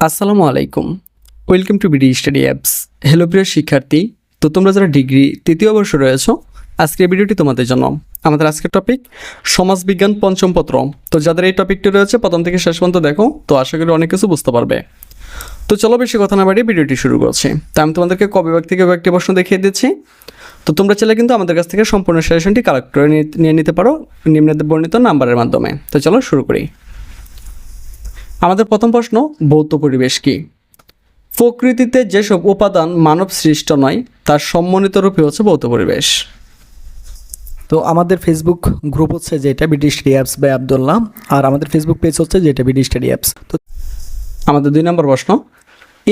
আসসালামু আলাইকুম। Welcome to BD study apps hello প্রিয় শিক্ষার্থী। তো তোমরা যারা ডিগ্রি তৃতীয় বর্ষ রয়েছো, আজকের ভিডিওটি তোমাদের জন্য। আমাদের আজকের টপিক সমাজবিজ্ঞান পঞ্চম পত্র। তো যাদের এই টপিকটি রয়েছে, প্রথম থেকে শেষ পর্যন্ত দেখো, তো আশা করি অনেক কিছু বুঝতে পারবে। তো চলো বেশি কথা না বাড়িয়ে ভিডিওটি শুরু করছি। তা আমি তোমাদেরকে ক বিভাগ থেকে কয়েকটি প্রশ্ন দেখিয়ে দিচ্ছি। তো তোমরা চাইলে কিন্তু আমাদের কাছ থেকে সম্পূর্ণ সেশনটি কালেক্ট করে নিয়ে- নিতে পারো নিম্নে বর্ণিত নাম্বারের মাধ্যমে। তো চলো শুরু করি। আমাদের প্রথম প্রশ্ন ভৌত পরিবেশ কি? প্রকৃতিতে যেসব উপাদান মানব সৃষ্ট নয় তার সম্মানিত রূপে হচ্ছে ভৌত পরিবেশ। তো আমাদের ফেসবুক গ্রুপ হচ্ছে যেটা BD study apps by Abdullah আর আমাদের ফেসবুক পেজ হচ্ছে যেটা বিডি স্টাডি অ্যাপস তো আমাদের দুই নম্বর প্রশ্ন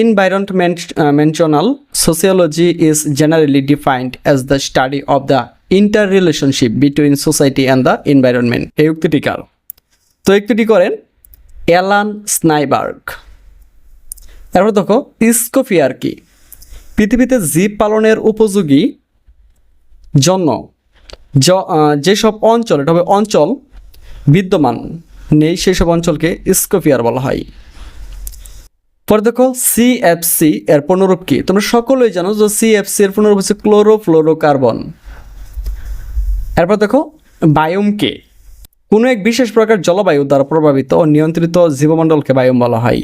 environmental sociology is generally defined as the study of the interrelationship between society and the environment এই উক্তিটি কার? তো উক্তিটি করেন অ্যালান স্নাইবার্গ। তারপর দেখো ইস্কোফিয়ার কি। পৃথিবীতে জীব পালনের উপযোগী জন্য যেসব অঞ্চল, এটা হবে অঞ্চল বিদ্যমান, নেই সেই সব অঞ্চলকে স্কোফিয়ার বলা হয়। পরে দেখো সিএফসি এর পুনরূপ কি? তোমরা সকলেই জানো যে সিএফসি এর পুনরূপ হচ্ছে ক্লোরোফ্লোরোকার্বন। এরপর দেখো, বায়ুমকে। কোনো এক বিশেষ প্রকার জলবায়ু দ্বারা প্রভাবিত ও নিয়ন্ত্রিত জীবমণ্ডলকে বায়ুম বলা হয়।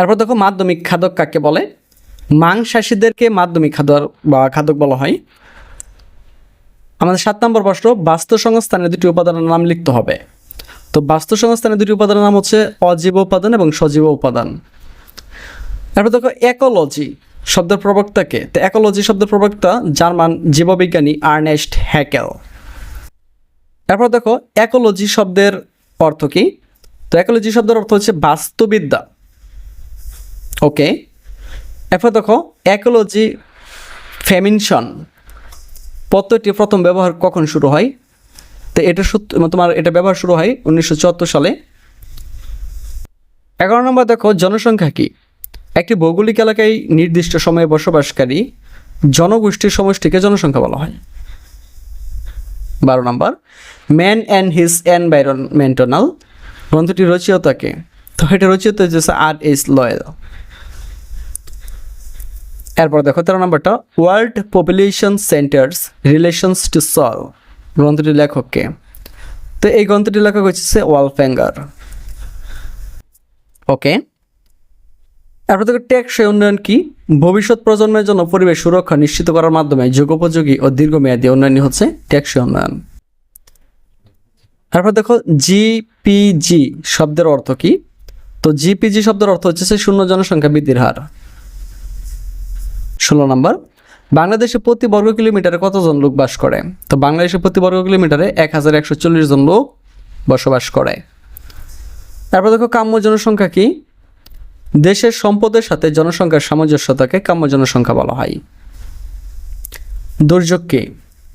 এরপর দেখো মাধ্যমিক খাদক কাকে বলে? মাংসাশীদেরকে মাধ্যমিক খাদক বা খাদক বলা হয়। আমাদের সাত নম্বর প্রশ্ন বাস্তু সংস্থানের দুটি উপাদানের নাম লিখতে হবে। তো বাস্তু সংস্থানের দুটি উপাদানের নাম হচ্ছে অজীব উপাদান এবং সজীব উপাদান। তারপর দেখো একোলজি শব্দের প্রবক্তাকে। তো একোলজি শব্দের প্রবক্তা, জার্মান জীববিজ্ঞানী আর্নেস্ট হ্যাকেল। এরপর দেখো একোলজি শব্দের অর্থ কি? তো একোলজি শব্দের অর্থ হচ্ছে বাস্তুবিদ্যা। ওকে? এরপর দেখো একোলজি ফেমিনশন পদ্ধতি প্রথম ব্যবহার কখন শুরু হয়? তো এটা সত্য তোমার এটা ব্যবহার শুরু হয় উনিশশো চুয়াত্তর সালে। এগারো নম্বর দেখো, জনসংখ্যা কি? একটি ভৌগোলিক এলাকায় নির্দিষ্ট সময়ে বসবাসকারী জনগোষ্ঠীর সমষ্টিকে জনসংখ্যা বলা হয়। বারো number. Man and his environmental গ্রন্থটি রচিয়তাকে। তো এটা রচিত হচ্ছে আর এস লয়েল এরপর দেখো তেরো নম্বরটা world population centres relations to soil গ্রন্থটির লেখককে। তো এই গ্রন্থটির লেখক হচ্ছে ওয়ালফ্যাঙ্গার ওকে। এরপর দেখো টেকসই উন্নয়ন কি? ভবিষ্যৎ প্রজন্মের জন্য পরিবেশ সুরক্ষা নিশ্চিত করার মাধ্যমে যুগোপযোগী ও দীর্ঘমেয়াদী উন্নয়নই হচ্ছে টেকসই উন্নয়ন। তারপর দেখো জিপিজি শব্দের অর্থ কি? তো জিপিজি শব্দের অর্থ হচ্ছে শূন্য জনসংখ্যা বৃদ্ধির হার। ষোলো নম্বর, বাংলাদেশে প্রতি বর্গ কিলোমিটারে কতজন লোক বাস করে? তো বাংলাদেশে প্রতি বর্গ কিলোমিটারে এক হাজার একশো চল্লিশ জন লোক বসবাস করে। তারপর দেখো কাম্য জনসংখ্যা কি? দেশের সম্পদের সাথে জনসংখ্যার সামঞ্জস্যতাকে কাম্য জনসংখ্যা বলা হয়। দুর্যোগকে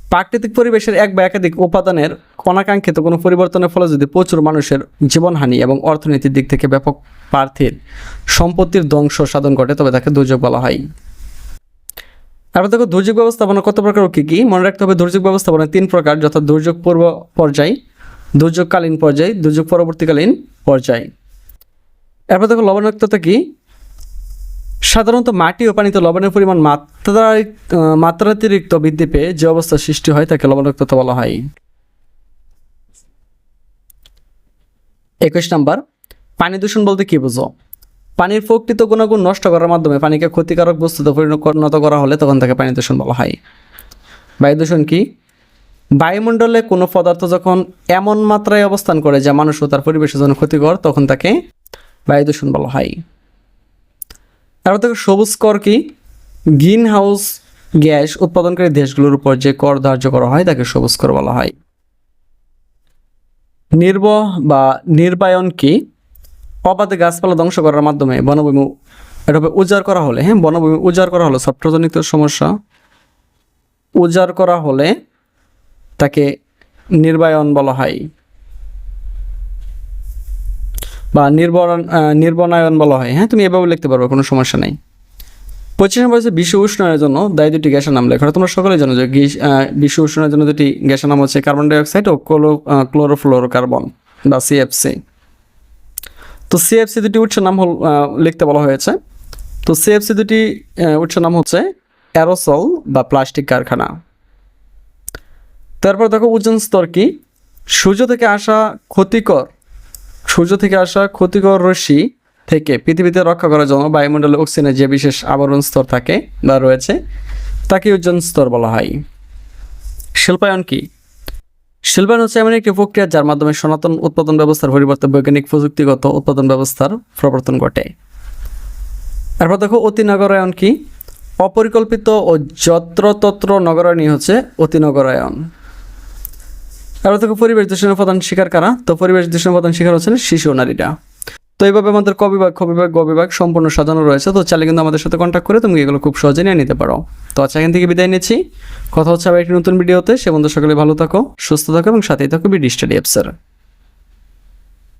প্রাকৃতিক পরিবেশের এক বা একাধিক উপাদানের অনাকাঙ্ক্ষিত কোনো পরিবর্তনের ফলে যদি প্রচুর মানুষের জীবনহানি এবং অর্থনীতির দিক থেকে ব্যাপক প্রার্থীর সম্পত্তির ধ্বংস সাধন ঘটে, তবে তাকে দুর্যোগ বলা হয়। তারপর দেখো, দুর্যোগ ব্যবস্থাপনা কত প্রকার কী কী? মনে রাখতে হবে, দুর্যোগ ব্যবস্থাপনা তিন প্রকার, যথা দুর্যোগ পূর্ব পর্যায়, দুর্যোগকালীন পর্যায়, দুর্যোগ পরবর্তীকালীন পর্যায়। এরপর দেখো লবণাক্ততা কি? সাধারণত মাটি ও পানিতে লবণের পরিমাণ মাত্রা মাত্রাতিরিক্ত বৃদ্ধি পেয়ে যে অবস্থা সৃষ্টি হয় তাকে লবণাক্ততা বলা হয়। একুশ নাম্বার, পানি দূষণ বলতে কি বুঝো? পানির প্রকৃত গুণাগুণ নষ্ট করার মাধ্যমে পানিকে ক্ষতিকারক বস্তুতে পরিণত করা হলে তখন তাকে পানি দূষণ বলা হয়। বায়ু দূষণ কি? বায়ুমণ্ডলে কোনো পদার্থ যখন এমন মাত্রায় অবস্থান করে যা মানুষ ও তার পরিবেশের জন্য ক্ষতিকর, তখন তাকে বায়ু দূষণ বলা হয়। তারপর দেখো সবুজ কর কি? গ্রিন হাউস গ্যাস উৎপাদনকারী দেশগুলোর উপর যে কর ধার্য করা হয়, তাকে সবুজ কর বলা হয়। নির্ব বা নির্বায়ন কি? অবাধে গাছপালা ধ্বংস করার মাধ্যমে বনভূমি এটা উজাড় করা হলে হ্যাঁ বনভূমি উজাড় করা হলে সফটজনিত সমস্যা। উজাড় করা হলে তাকে নির্বায়ন বলা হয়। বা নির্বরণ আহ, নির্বনায়ন বলা হয়। হ্যাঁ তুমি এভাবে লিখতে পারবে কোনো সমস্যা নেই। পঁচিশ নম্বর হচ্ছে বিশ্ব উষ্ণায়নের জন্য দায়ী দুটি গ্যাসের নাম লেখা। তোমরা সকলে জানো যে বিশ্ব উষ্ণায়নের জন্য দুটি গ্যাসের নাম হচ্ছে কার্বন ডাইঅক্সাইড ও ক্লোরো ক্লোরোফ্লোরোকার্বন বা সিএফসি তো সিএফসি দুটি উৎসের নাম হল লিখতে বলা হয়েছে। তো সিএফসি দুটি উৎসের নাম হচ্ছে অ্যারোসল বা প্লাস্টিক কারখানা। তারপর দেখো ওজন স্তর কি? সূর্য থেকে আসা ক্ষতিকর সূর্য থেকে আসা ক্ষতিকর রশ্মি থেকে পৃথিবীতে রক্ষা করার জন্য বায়ুমণ্ডলে অক্সিজেনের যে বিশেষ আবরণ স্তর থাকে বা রয়েছে, তাকে ওজন স্তর বলা হয়। শিল্পায়ন কি? শিল্পায়ন হচ্ছে এমন একটি প্রক্রিয়া যার মাধ্যমে সনাতন উৎপাদন ব্যবস্থার পরিবর্তে বৈজ্ঞানিক প্রযুক্তিগত উৎপাদন ব্যবস্থার প্রবর্তন ঘটে। তারপর দেখো, অতি নগরায়ন কি? অপরিকল্পিত ও যত্রতত্র নগরায়নই হচ্ছে অতি নগরায়ন। তারপর তো পরিবেশ দূষণের প্রধান শিকার কারা? তো পরিবেশ দূষণের প্রধান শিকার হচ্ছেন শিশু নারীরা। তো এইভাবে আমাদের ক বিভাগ, খ সম্পূর্ণ সাজানো রয়েছে। তো চাইলে কিন্তু আমাদের সাথে কন্ট্যাক্ট করে তুমি এগুলো খুব সহজে নিয়ে নিতে পারো। তো আচ্ছা এখান থেকে বিদায় নিচ্ছি। কথা হচ্ছে আবার একটি নতুন ভিডিওতে। সে বন্ধু সকলে ভালো থাকো, সুস্থ থাকো এবং সাথেই থাকো বিডি স্টাডি অ্যাপসের।